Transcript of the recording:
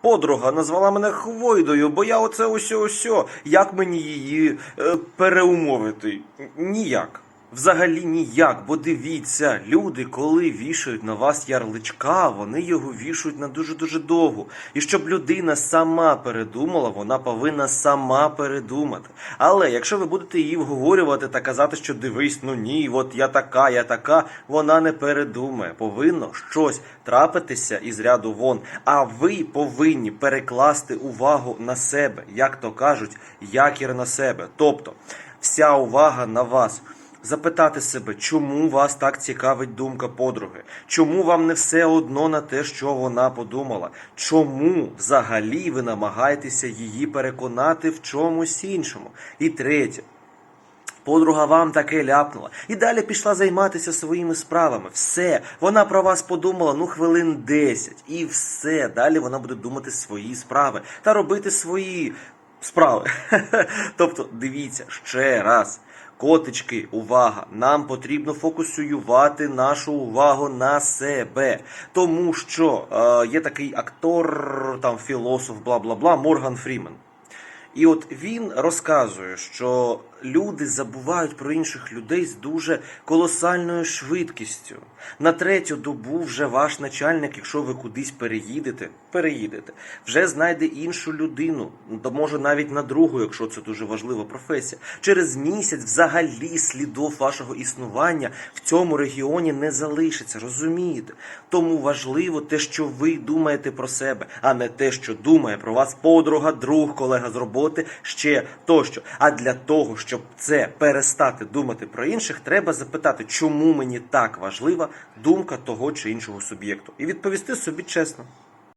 Подруга назвала мене хвойдою, бо я оце усьо усьо Як мені її е, переумовити? Ніяк. Взагалі ніяк, бо дивіться, люди, коли вішають на вас ярличка, вони його вішають на дуже-дуже довго. І щоб людина сама передумала, вона повинна сама передумати. Але якщо ви будете її вговорювати та казати, що дивись, ну ні, от я така, я така, вона не передумає. Повинно щось трапитися із ряду вон. А ви повинні перекласти увагу на себе, як то кажуть, якір на себе. Тобто, вся увага на вас. Запитати себе, чому вас так цікавить думка подруги? Чому вам не все одно на те, що вона подумала? Чому взагалі ви намагаєтеся її переконати в чомусь іншому? І третє. Подруга вам таке ляпнула. І далі пішла займатися своїми справами. Все, вона про вас подумала ну хвилин 10. І все. Далі вона буде думати свої справи та робити свої справи. тобто, дивіться ще раз. Котички, увага! Нам потрібно фокусуювати нашу увагу на себе. Тому що е, є такий актор, там філософ, бла бла бла, Морган Фрімен. І от він розказує, що люди забувають про інших людей з дуже колосальною швидкістю. На третю добу вже ваш начальник, якщо ви кудись переїдете, переїдете, вже знайде іншу людину, то може навіть на другу, якщо це дуже важлива професія. Через місяць взагалі слідов вашого існування в цьому регіоні не залишиться, розумієте? Тому важливо те, що ви думаєте про себе, а не те, що думає про вас подруга, друг, колега з роботи, ще тощо. А для того, щоб це перестати думати про інших, треба запитати, чому мені так важлива думка того чи іншого суб'єкту, і відповісти собі чесно.